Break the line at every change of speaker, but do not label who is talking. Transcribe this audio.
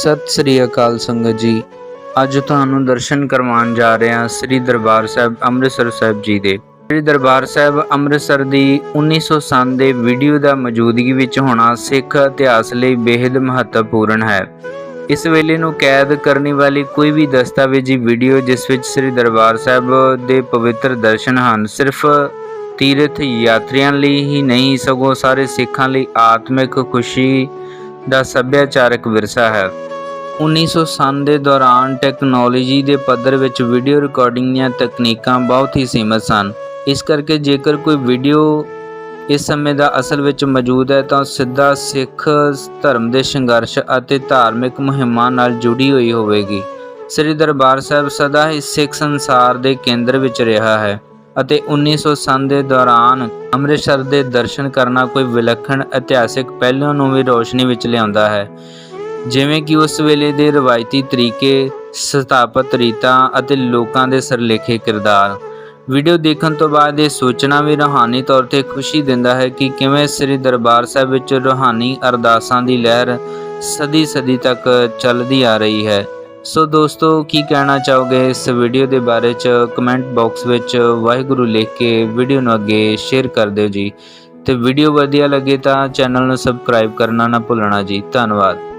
ਸਤਿ ਸ੍ਰੀ ਅਕਾਲ ਸੰਗਤ ਜੀ। ਅੱਜ ਤੁਹਾਨੂੰ ਦਰਸ਼ਨ ਕਰਵਾਉਣ ਜਾ ਰਹੇ ਹਾਂ ਸ੍ਰੀ ਦਰਬਾਰ ਸਾਹਿਬ ਅੰਮ੍ਰਿਤਸਰ ਸਾਹਿਬ ਜੀ ਦੇ। ਸ੍ਰੀ ਦਰਬਾਰ ਸਾਹਿਬ ਅੰਮ੍ਰਿਤਸਰ ਦੀ 1907 ਦੇ ਵੀਡੀਓ ਦਾ ਮੌਜੂਦਗੀ ਵਿੱਚ ਹੋਣਾ ਸਿੱਖ ਇਤਿਹਾਸ ਲਈ ਬੇहद ਮਹੱਤਵਪੂਰਨ ਹੈ। ਇਸ ਵੇਲੇ ਨੂੰ ਕੈਦ ਕਰਨੀ ਵਾਲੀ ਕੋਈ ਵੀ ਦਸਤਾਵੇਜ਼ੀ ਵੀਡੀਓ ਜਿਸ ਵਿੱਚ ਸ੍ਰੀ ਦਰਬਾਰ ਸਾਹਿਬ ਦੇ ਪਵਿੱਤਰ ਦਰਸ਼ਨ ਹਨ, ਸਿਰਫ ਤੀਰਥ ਯਾਤਰੀਆਂ ਲਈ ਹੀ ਨਹੀਂ, ਸਗੋਂ ਸਾਰੇ ਸਿੱਖਾਂ ਲਈ ਆਤਮਿਕ ਖੁਸ਼ੀ ਦਾ ਸੱਭਿਆਚਾਰਕ ਵਿਰਸਾ ਹੈ। 1907 ਦੇ ਦੌਰਾਨ ਟੈਕਨੋਲੋਜੀ ਦੇ ਪੱਧਰ ਵਿੱਚ ਵੀਡੀਓ ਰਿਕਾਰਡਿੰਗ ਦੀਆਂ ਤਕਨੀਕਾਂ ਬਹੁਤ ਹੀ ਸੀਮਤ ਸਨ। ਇਸ ਕਰਕੇ ਜੇਕਰ ਕੋਈ ਵੀਡੀਓ ਇਸ ਸਮੇਂ ਦਾ ਅਸਲ ਵਿੱਚ ਮੌਜੂਦ ਹੈ, ਤਾਂ ਸਿੱਧਾ ਸਿੱਖ ਧਰਮ ਦੇ ਸੰਘਰਸ਼ ਅਤੇ ਧਾਰਮਿਕ ਮੁਹਿੰਮਾਂ ਨਾਲ ਜੁੜੀ ਹੋਈ ਹੋਵੇਗੀ। ਸ੍ਰੀ ਦਰਬਾਰ ਸਾਹਿਬ ਸਦਾ ਹੀ ਸਿੱਖ ਸੰਸਾਰ ਦੇ ਕੇਂਦਰ ਵਿੱਚ ਰਿਹਾ ਹੈ ਅਤੇ 1907 ਦੇ ਦੌਰਾਨ ਅੰਮ੍ਰਿਤਸਰ ਦੇ ਦਰਸ਼ਨ ਕਰਨਾ ਕੋਈ ਵਿਲੱਖਣ ਇਤਿਹਾਸਿਕ ਪਹਿਲੂ ਨੂੰ ਵੀ ਰੋਸ਼ਨੀ ਵਿੱਚ ਲਿਆਉਂਦਾ ਹੈ। ਜਿਵੇਂ ਕਿ ਉਸ ਵੇਲੇ ਦੇ ਰਵਾਇਤੀ ਤਰੀਕੇ, ਸਥਾਪਤ ਰੀਤਾਂ ਅਤੇ ਲੋਕਾਂ ਦੇ ਸਰਲੇਖੇ ਕਿਰਦਾਰ। ਵੀਡੀਓ ਦੇਖਣ ਤੋਂ ਬਾਅਦ ਇਹ ਸੋਚਣਾ ਵੀ ਰੂਹਾਨੀ ਤੌਰ ਤੇ ਖੁਸ਼ੀ ਦਿੰਦਾ ਹੈ ਕਿ ਕਿਵੇਂ ਸ੍ਰੀ ਦਰਬਾਰ ਸਾਹਿਬ ਵਿੱਚ ਰੂਹਾਨੀ ਅਰਦਾਸਾਂ ਦੀ ਲਹਿਰ ਸਦੀ ਸਦੀ ਤੱਕ ਚੱਲਦੀ ਆ ਰਹੀ ਹੈ। ਸੋ ਦੋਸਤੋ, ਕੀ ਕਹਿਣਾ ਚਾਹੋਗੇ ਇਸ ਵੀਡੀਓ ਦੇ ਬਾਰੇ ਚ? ਕਮੈਂਟ ਬਾਕਸ ਵਿੱਚ ਵਾਹਿਗੁਰੂ ਲਿਖ ਕੇ ਵੀਡੀਓ ਨੂੰ ਅੱਗੇ ਸ਼ੇਅਰ ਕਰ ਦਿਓ ਜੀ। ਤੇ ਵੀਡੀਓ ਵਧੀਆ ਲੱਗੇ ਤਾਂ ਚੈਨਲ ਨੂੰ ਸਬਸਕ੍ਰਾਈਬ ਕਰਨਾ ਨਾ ਭੁੱਲਣਾ ਜੀ। ਧੰਨਵਾਦ।